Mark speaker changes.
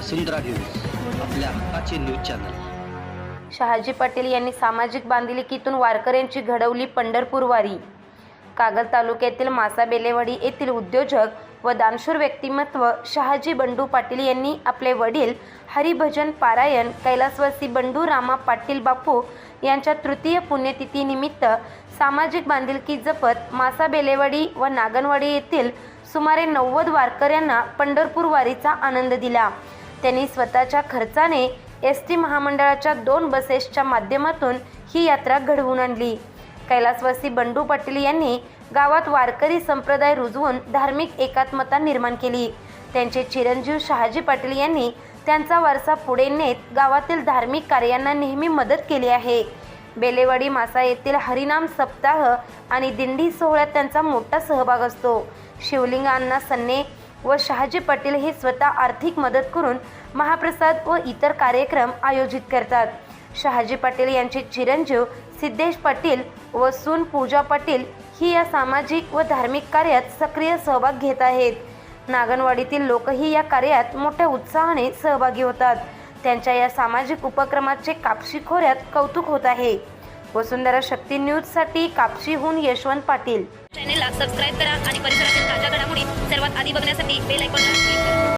Speaker 1: वसुंधरा news आपल्या हक्काचे news channel.
Speaker 2: Shahaji Patil यांनी सामाजिक बांधिलकीतून वारकऱ्यांची घडवली पंढरपूर वारी. कागल तालुक्यातील मासा बेलेवाडी येथील उद्योजक व दानशूर व्यक्तिमत्व शहाजी बंडू पाटील यांनी आपले वडील हरिभजन पारायण कैलासवासी बंडू रामा पाटील बापू यांच्या तृतीय पुण्यतिथीनिमित्त सामाजिक बांधिलकी जपत मासा बेलेवाडी व नागनवाडी येथील सुमारे नव्वद वारकऱ्यांना पंढरपूर वारीचा आनंद दिला. त्यांनी स्वतःच्या खर्चाने एस टी महामंडळाच्या दोन बसेसच्या माध्यमातून ही यात्रा घडवून आणली. कैलासवासी बंडू पाटील यांनी गावात वारकरी संप्रदाय रुजवून धार्मिक एकात्मता निर्माण केली. त्यांचे चिरंजीव शहाजी पाटील यांनी त्यांचा वारसा पुढे नेत गावातील धार्मिक कार्यांना नेहमी मदत केली आहे. बेलेवाडी मासा येथील हरिनाम सप्ताह आणि दिंडी सोहळ्यात त्यांचा मोठा सहभाग असतो. शिवलिंग अण्णा सन्ने व शहाजी पाटील हे स्वतः आर्थिक मदत करून महाप्रसाद व इतर कार्यक्रम आयोजित करतात. शहाजी पाटील यांचे चिरंजीव सिद्धेश पाटील व सून पूजा पाटील ही या सामाजिक व धार्मिक कार्यात सक्रिय सहभाग घेत आहेत. नागनवाडीतील लोकही या कार्यात मोठ्या उत्साहाने सहभागी होतात. त्यांच्या या सामाजिक उपक्रमाचे कापशी खोऱ्यात कौतुक होत आहे. वसुंधरा शक्ती न्यूजसाठी कापशीहून यशवंत पाटील.
Speaker 3: चॅनेलला सबस्क्राईब करा आणि परिसरातील ताज्या घडामोडी आधी बघण्यासाठी बेल आयकॉनला